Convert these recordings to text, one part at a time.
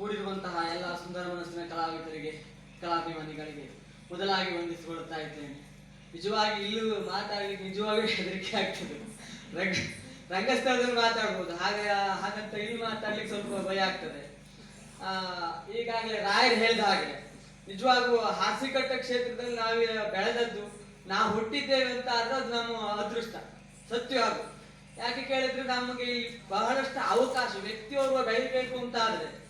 ಕೂಡಿರುವಂತಹ ಎಲ್ಲ ಸುಂದರ ಮನಸ್ಸಿನ ಕಲಾವಿದರಿಗೆ, ಕಲಾಭಿಮಾನಿಗಳಿಗೆ ಮೊದಲಾಗಿ ವಂದಿಸಿಕೊಳ್ಳುತ್ತಾ ಇದ್ದೇನೆ. ನಿಜವಾಗಿ ಇಲ್ಲೂ ಮಾತಾಡ್ಲಿಕ್ಕೆ ನಿಜವಾಗಿ ಹೆದರಿಕೆ ಆಗ್ತದೆ. ರಂಗ, ರಂಗಸ್ಥಳದಲ್ಲಿ ಮಾತಾಡ್ಬೋದು. ಹಾಗೆ, ಹಾಗಂತ ಇಲ್ಲಿ ಮಾತಾಡ್ಲಿಕ್ಕೆ ಸ್ವಲ್ಪ ಭಯ ಆಗ್ತದೆ. ಆ, ಈಗಾಗಲೇ ರಾಯರ್ ಹೇಳಿದ ಹಾಗೆ ನಿಜವಾಗೂ ಹಾಸಿಕಟ್ಟ ಕ್ಷೇತ್ರದಲ್ಲಿ ನಾವು ಬೆಳೆದದ್ದು, ನಾವು ಹುಟ್ಟಿದ್ದೇವೆ ಅಂತ ಆದ್ರೆ ಅದು ನಮ್ಮ ಅದೃಷ್ಟ ಸತ್ಯವಾಗು ಯಾಕೆ ಕೇಳಿದ್ರೆ ನಮಗೆ ಇಲ್ಲಿ ಬಹಳಷ್ಟು ಅವಕಾಶ, ವ್ಯಕ್ತಿಯೋರ್ವ ಬೆಳಿಬೇಕು ಅಂತ ಆದ್ರೆ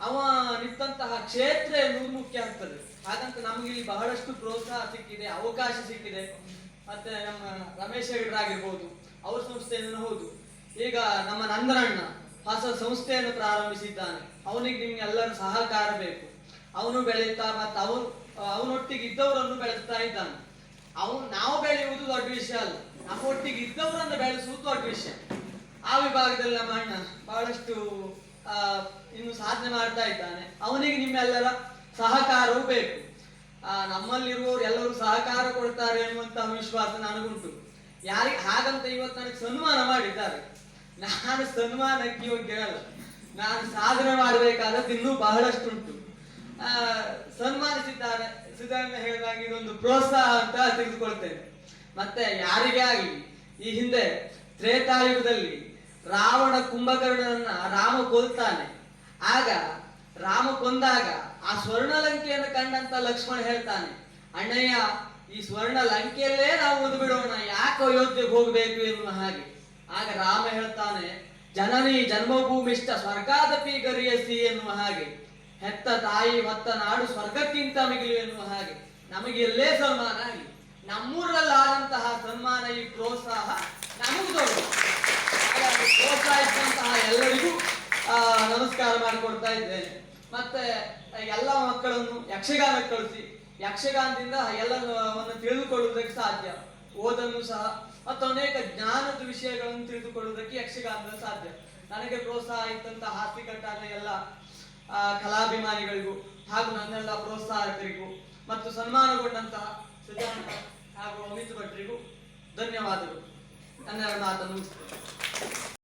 ಅವ ನಿಂತಹ ಕ್ಷೇತ್ರ ಎನ್ನುವುದು ಮುಖ್ಯ ಆಗ್ತದೆ. ಹಾಗಂತ ನಮ್ಗೆ ಇಲ್ಲಿ ಬಹಳಷ್ಟು ಪ್ರೋತ್ಸಾಹ ಸಿಕ್ಕಿದೆ ಅವಕಾಶ ಸಿಕ್ಕಿದೆ. ಮತ್ತೆ ನಮ್ಮ ರಮೇಶ್ ಹೆಗಡರಾಗಿರ್ಬೋದು ಅವ್ರ ಸಂಸ್ಥೆಯನ್ನು ಹೌದು ಈಗ ನಮ್ಮ ನಂದರಣ್ಣ ಹೊಸ ಸಂಸ್ಥೆಯನ್ನು ಪ್ರಾರಂಭಿಸಿದ್ದಾನೆ. ಅವನಿಗೆ ನಿಮ್ಗೆ ಎಲ್ಲರ ಸಹಕಾರ ಬೇಕು. ಅವನು ಬೆಳೆಯುತ್ತಾ ಮತ್ತೆ ಅವನು ಅವನೊಟ್ಟಿಗೆ ಇದ್ದವರನ್ನು ಬೆಳೆಸ್ತಾ ಇದ್ದಾನೆ. ಅವನು ನಾವು ಬೆಳೆಯುವುದು ದೊಡ್ಡ ವಿಷಯ ಅಲ್ಲ. ನಮ್ಮೊಟ್ಟಿಗೆ ಇದ್ದವರನ್ನು ಬೆಳೆಸುವುದು ದೊಡ್ಡ ವಿಷಯ. ಆ ವಿಭಾಗದಲ್ಲಿ ನಮ್ಮ ಅಣ್ಣ ಬಹಳಷ್ಟು ಆ, ಇನ್ನು ಸಾಧನೆ ಮಾಡ್ತಾ ಇದ್ದಾನೆ. ಅವನಿಗೆ ನಿಮ್ಮೆಲ್ಲರ ಸಹಕಾರವೂ ಬೇಕು. ಆ, ನಮ್ಮಲ್ಲಿರುವವರು ಎಲ್ಲರೂ ಸಹಕಾರ ಕೊಡ್ತಾರೆ ಎನ್ನುವಂತಹ ವಿಶ್ವಾಸ ನನಗುಂಟು. ಯಾರಿಗೆ ಹಾಗಂತ ಇವತ್ತು ನನಗೆ ಸನ್ಮಾನ ಮಾಡಿದ್ದಾರೆ. ನಾನು ಸನ್ಮಾನಕ್ಕೆ ಯೋಗ್ಯನಲ್ಲ ನಾನು ಸಾಧನೆ ಮಾಡಬೇಕಾದದ್ದು ಇನ್ನೂ ಬಹಳಷ್ಟುಂಟು. ಆ, ಸನ್ಮಾನಿಸಿದ್ದಾರೆ. ಸಿದ್ದಣ್ಣ ಹೇಳಿದಾಗ ಇದೊಂದು ಪ್ರೋತ್ಸಾಹ ಅಂತ ತೆಗೆದುಕೊಳ್ತೇನೆ ಮತ್ತೆ ಯಾರಿಗೆ ಆಗಲಿ ಈ ಹಿಂದೆ ತ್ರೇತಾಯುಗದಲ್ಲಿ ರಾವಣ ಕುಂಭಕರ್ಣನನ್ನ ರಾಮ ಕೊಲ್ತಾನೆ. ಆಗ ರಾಮ ಕೊಂದಾಗ ಆ ಸ್ವರ್ಣ ಲಂಕೆಯನ್ನು ಕಂಡಂತ ಲಕ್ಷ್ಮಣ ಹೇಳ್ತಾನೆ, ಅಣ್ಣಯ್ಯ, ಈ ಸ್ವರ್ಣ ಲಂಕೆಯಲ್ಲೇ ನಾವು ಓದು ಬಿಡೋಣ ಯಾಕೆ ಅಯೋಧ್ಯೆಗೆ ಹೋಗ್ಬೇಕು? ಎನ್ನುವ ಹಾಗೆ. ಆಗ ರಾಮ ಹೇಳ್ತಾನೆ, ಜನನಿ, ಜನ್ಮಭೂಮಿಷ್ಟ ಸ್ವರ್ಗಾದಪಿ ಗರಿಯಸಿ ಎನ್ನುವ ಹಾಗೆ. ಹೆತ್ತ ತಾಯಿ, ಹೊತ್ತ ನಾಡು ಸ್ವರ್ಗಕ್ಕಿಂತ ಮಿಗಿಲು ಎನ್ನುವ ಹಾಗೆ. ನಮಗೆಲ್ಲೇ ಸನ್ಮಾನ ಆಗಲಿ. ನಮ್ಮೂರಲ್ಲಾದಂತಹ ಸನ್ಮಾನ ಈ ಪ್ರೋತ್ಸಾಹ ನಮಗೂ ದೊಡ್ಡ ಹಾಗಾಗಿ ಪ್ರೋತ್ಸಾಹಿಸಿದಂತಹ ಎಲ್ಲರಿಗೂ ಆ, ನಮಸ್ಕಾರ ಮಾಡಿಕೊಡ್ತಾ ಇದ್ದೇನೆ ಮತ್ತೆ ಎಲ್ಲ ಮಕ್ಕಳನ್ನು ಯಕ್ಷಗಾನಕ್ಕೆ ಕಳಿಸಿ. ಯಕ್ಷಗಾನದಿಂದ ಎಲ್ಲವನ್ನು ತಿಳಿದುಕೊಳ್ಳುವುದಕ್ಕೆ ಸಾಧ್ಯ. ಓದನ್ನು ಸಹ, ಮತ್ತು ಅನೇಕ ಜ್ಞಾನದ ವಿಷಯಗಳನ್ನು ತಿಳಿದುಕೊಳ್ಳುವುದಕ್ಕೆ ಯಕ್ಷಗಾನದಲ್ಲಿ ಸಾಧ್ಯ. ನನಗೆ ಪ್ರೋತ್ಸಾಹ ಇದ್ದಂತಹ ಹಾಸ್ತಿಕಟ್ಟಾದ ಎಲ್ಲ ಕಲಾಭಿಮಾನಿಗಳಿಗೂ ಹಾಗೂ ನನ್ನೆಲ್ಲ ಪ್ರೋತ್ಸಾಹಕರಿಗೂ ಮತ್ತು ಸನ್ಮಾನಗೊಂಡಂತಹ ಸಿದ್ಧಾಂತ ಹಾಗೂ ಅಮಿತ್ ಭಟ್ರಿಗೂ ಧನ್ಯವಾದಗಳು. ನನ್ನ ಮಾತನ್ನು